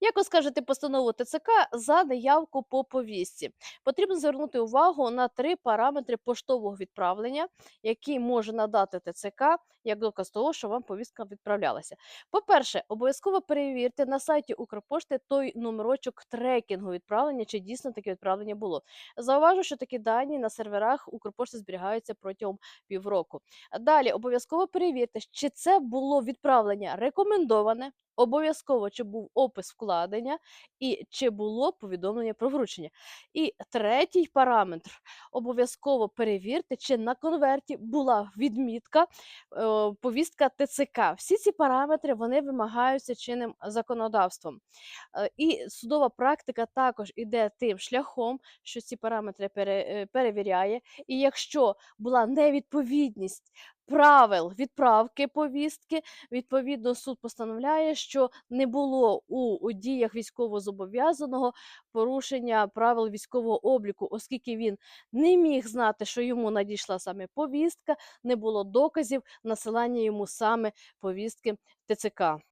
Як оскаржити постанову ТЦК за неявку по повістці? Потрібно звернути увагу на три параметри поштового відправлення, які може надати ТЦК як доказ того, що вам повістка відправлялася. По-перше, обов'язково перевірте на сайті Укрпошти той номерочок трекінгу відправлення, чи дійсно таке відправлення було. Зауважу, що такі дані на серверах Укрпошти зберігаються протягом півроку. Далі обов'язково перевірте, чи це було відправлення рекомендоване. Обов'язково, чи був опис вкладення і чи було повідомлення про вручення. І третій параметр обов'язково перевірте, чи на конверті була відмітка е, повістка ТЦК. Всі ці параметри вони вимагаються чинним законодавством. Е, І судова практика також іде тим шляхом, що ці параметри е, перевіряє. І якщо була невідповідність правил відправки повістки, відповідно суд постановляє, що не було у, у діях військовозобов'язаного порушення правил військового обліку, оскільки він не міг знати, що йому надійшла саме повістка, не було доказів насилання йому саме повістки ТЦК.